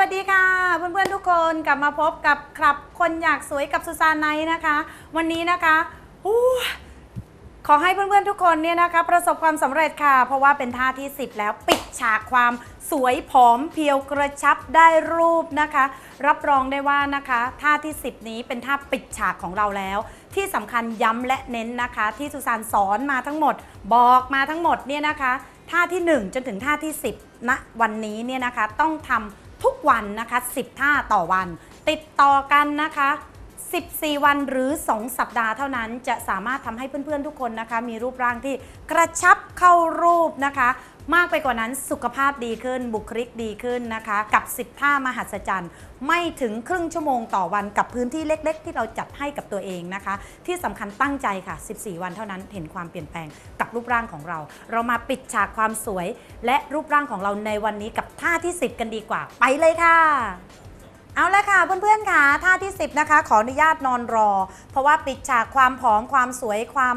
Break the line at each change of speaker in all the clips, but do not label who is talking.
วัสดีค่ะ เพื่อนๆทุกคนกลับมาพบกับครับคนอยากสวยกับสุสานไนนะคะ วันนี้นะคะอขอให้เพื่อนๆทุกคนเนี่ยนะคะประสบความสำเร็จค่ะ เพราะว่าเป็นท่าที่ 10 แล้วปิดฉากความสวยผอมเพียวกระชับได้รูปนะคะ รับรองได้ว่านะคะท่าที่ 10 นี้เป็นท่าปิดฉากของเราแล้ว ที่สำคัญย้ำและเน้นนะคะ ที่สุสานสอนมาทั้งหมด บอกมาทั้งหมดเนี่ยนะคะท่าที่ 1 จนถึงท่าที่ 10ณวันนี้เนี่ยนะคะต้องทำ ทุกวันนะคะ 10 ท่าต่อวัน ติดต่อกันนะคะ 14 วันหรือ 2 สัปดาห์เท่านั้นจะสามารถทำให้เพื่อนๆทุกคนนะคะ มีรูปร่างที่กระชับเข้ารูปนะคะ มากไปกว่านั้นสุขภาพดีขึ้น บุคลิกดีขึ้นนะคะ กับ 10 ท่ามหัศจรรย์ ไม่ถึงครึ่งชั่วโมงต่อวันกับพื้นที่เล็ก ๆ ที่เราจัดให้กับตัวเองนะคะ ที่สำคัญตั้งใจค่ะ 14 วันเท่านั้นเห็นความเปลี่ยนแปลงกับรูปร่างของเรา เรามาปิดฉากความสวย และรูปร่างของเราในวันนี้กับท่าที่ 10 กันดีกว่า ไปเลยค่ะเอาละค่ะเพื่อนๆค่ะท่าที่ 10 นะคะ ขออนุญาตนอนรอ เพราะว่าปิดฉากความผอมความสวยความ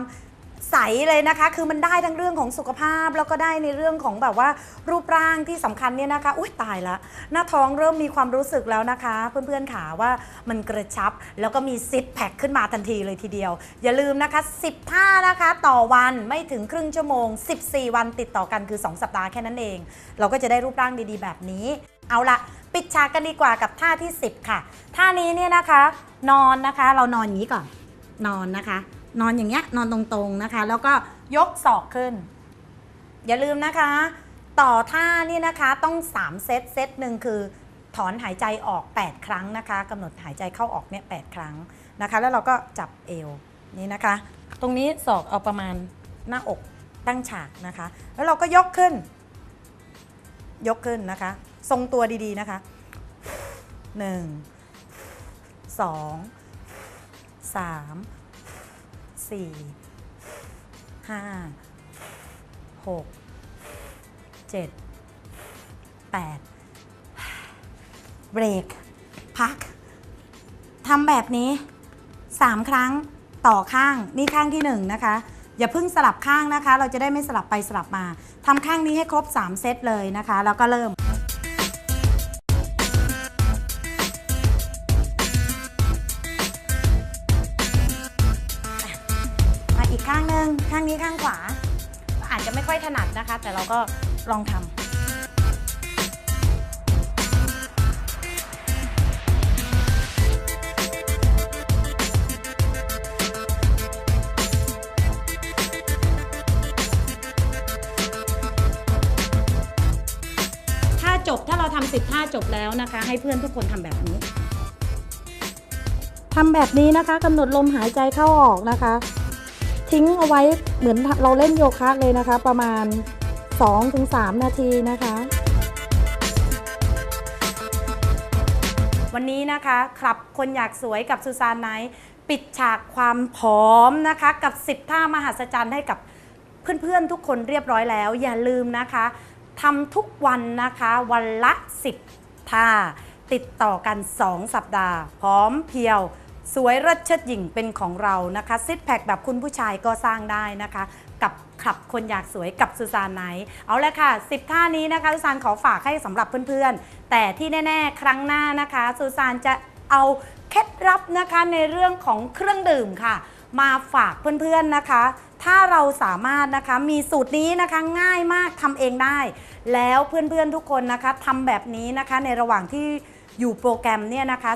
ใสเลยนะคะ คือมันได้ทั้งเรื่องของสุขภาพแล้วก็ได้ในเรื่องของแบบว่ารูปร่างที่สำคัญเนี่ยนะคะ อุ้ยตายละ หน้าท้องเริ่มมีความรู้สึกแล้วนะคะ เพื่อนๆค่ะว่ามันกระชับแล้วก็มีซิทแพคขึ้นมาทันทีเลยทีเดียว อย่าลืมนะคะ 10 ท่านะคะ ต่อวันไม่ถึงครึ่งชั่วโมง 14 วันติดต่อกันคือ 2 สัปดาห์แค่นั้นเอง เราก็จะได้รูปร่างดีๆ แบบนี้ เอาละปิดฉากกันดีกว่ากับท่าที่ 10 ค่ะ ท่านี้เนี่ยนะคะ นอนนะคะ เรานอนอย่างนี้ก่อนนอนนะคะ นอนอย่างเงี้ยนอนตรงๆนะคะ แล้วก็ยกศอกขึ้น อย่าลืมนะคะ ต่อท่านี่นะคะต้อง 3 เซตเซตหนึ่งคือถอนหายใจออก 8 ครั้งนะคะกำหนดหายใจเข้าออกเนี่ย8ครั้งนะคะ แล้วเราก็จับเอวนี่นะคะ ตรงนี้ศอกเอาประมาณหน้าอกตั้งฉากนะคะ แล้วเราก็ยกขึ้น ยกขึ้นนะคะ ทรงตัวดีๆนะคะ 1 2 3 4 5 6 7 8เบรก พักทำแบบนี้3ครั้งต่อข้างนี่ข้างที่1นะคะ อย่าเพิ่งสลับข้างนะคะ เราจะได้ไม่สลับไปสลับมาทำข้างนี้ให้ครบ 3 เซตเลยนะคะ แล้วก็เริ่มางข้างนี้ข้างขวา อาจจะไม่ค่อยถนัดนะคะ แต่เราก็ลองทำถ้าจบถ้าเราทำสิบท่าจบแล้วนะคะ ให้เพื่อนทุกคนทำแบบนี้ทำแบบนี้นะคะกำหนดลมหายใจเข้าออกนะคะ ทิ้งเอาไว้เหมือนเราเล่นโยคะเลยนะคะ ประมาณ 2-3 นาทีนะคะ วันนี้นะคะครับคนอยากสวยกับซูซานไนปิดฉากความผอมนะคะ กับ 10 ท่ามหัศจรรย์ให้กับเพื่อนๆทุกคนเรียบร้อยแล้ว อย่าลืมนะคะทำทุกวันนะคะ วันละ 10 ท่า ติดต่อกัน 2 สัปดาห์ พร้อมเพียว สวยรัชเชิดหญิงเป็นของเรานะคะซิทแพคแบบคุณผู้ชายก็สร้างได้นะคะ กับขับคนอยากสวยกับซูซานไหน เอาละค่ะ 10 ท่านี้นะคะซูซานขอฝากให้สำหรับเพื่อนๆ แต่ที่แน่ ๆ ครั้งหน้านะคะซูซานจะเอาเคล็ดลับนะคะในเรื่องของเครื่องดื่มค่ะ มาฝากเพื่อนๆนะคะ ถ้าเราสามารถนะคะมีสูตรนี้นะคะง่ายมากทำเองได้ แล้วเพื่อนๆทุกคนนะคะทำแบบนี้นะคะในระหว่างที่อยู่โปรแกรมเนี่ยนะคะ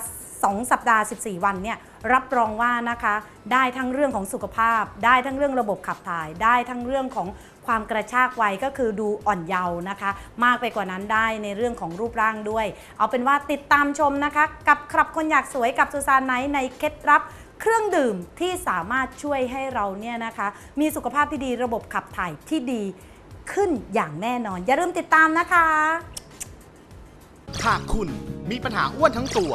2 สัปดาห์ 14 วันเนี่ยรับรองว่านะคะได้ทั้งเรื่องของสุขภาพ ได้ทั้งเรื่องระบบขับถ่าย ได้ทั้งเรื่องของความกระชากวัยก็คือดูอ่อนเยาว์นะคะ มากไปกว่านั้นได้ในเรื่องของรูปร่างด้วย เอาเป็นว่าติดตามชมนะคะ กับครับคนอยากสวยกับซูซานไนท์ในเคล็ดลับเครื่องดื่มที่สามารถช่วยให้เราเนี่ยนะคะ มีสุขภาพที่ดีระบบขับถ่ายที่ดีขึ้นอย่างแน่นอน อย่าลืมติดตามนะคะ
หากคุณมีปัญหาอ้วนทั้งตัว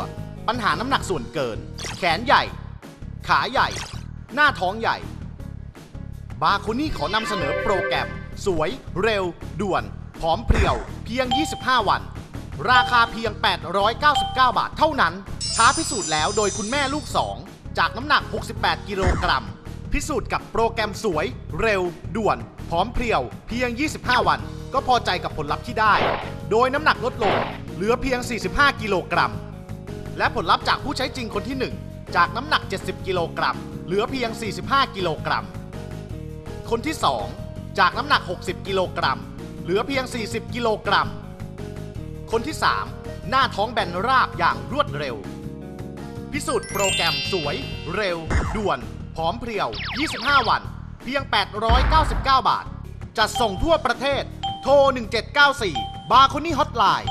ปัญหาน้ำหนักส่วนเกิน แขนใหญ่ ขาใหญ่ หน้าท้องใหญ่ บาคุนี่ขอนำเสนอโปรแกรม สวย เร็ว ด่วน พร้อมเพรียว เพียง 25 วัน ราคาเพียง 899 บาทเท่านั้น ท้าพิสูจน์แล้วโดยคุณแม่ลูก2จากน้ำหนัก 68 กิโลกรัม พิสูจน์กับโปรแกรมสวย เร็ว ด่วน พร้อมเพรียว เพียง 25 วัน ก็พอใจกับผลลัพธ์ที่ได้ โดยน้ำหนักลดลง เหลือเพียง 45 กิโลกรัม และผลลัพธ์จากผู้ใช้จริงคนที่ 1 จากน้ำหนัก 70 กิโลกรัมเหลือเพียง 45 กิโลกรัม คนที่ 2 จากน้ำหนัก 60 กิโลกรัมเหลือเพียง 40 กิโลกรัม คนที่ 3 หน้าท้องแบนราบอย่างรวดเร็ว พิสูจน์โปรแกรมสวย เร็ว ด่วนผอมเพรียว 25 วัน เพียง 899 บาท จัดส่งทั่วประเทศ โทร 1794 บาร์คนี่ฮอตไลน์